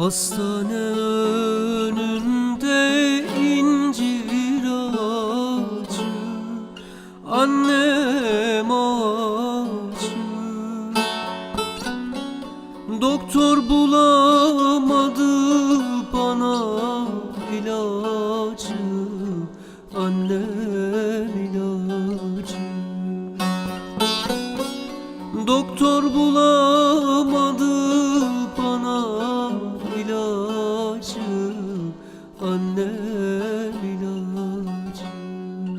Hastane önünde incir ağacı Annem ağacı. Doktor bulamadı bana ilacı Annem Doktor bulamadı bana ilacı. Anne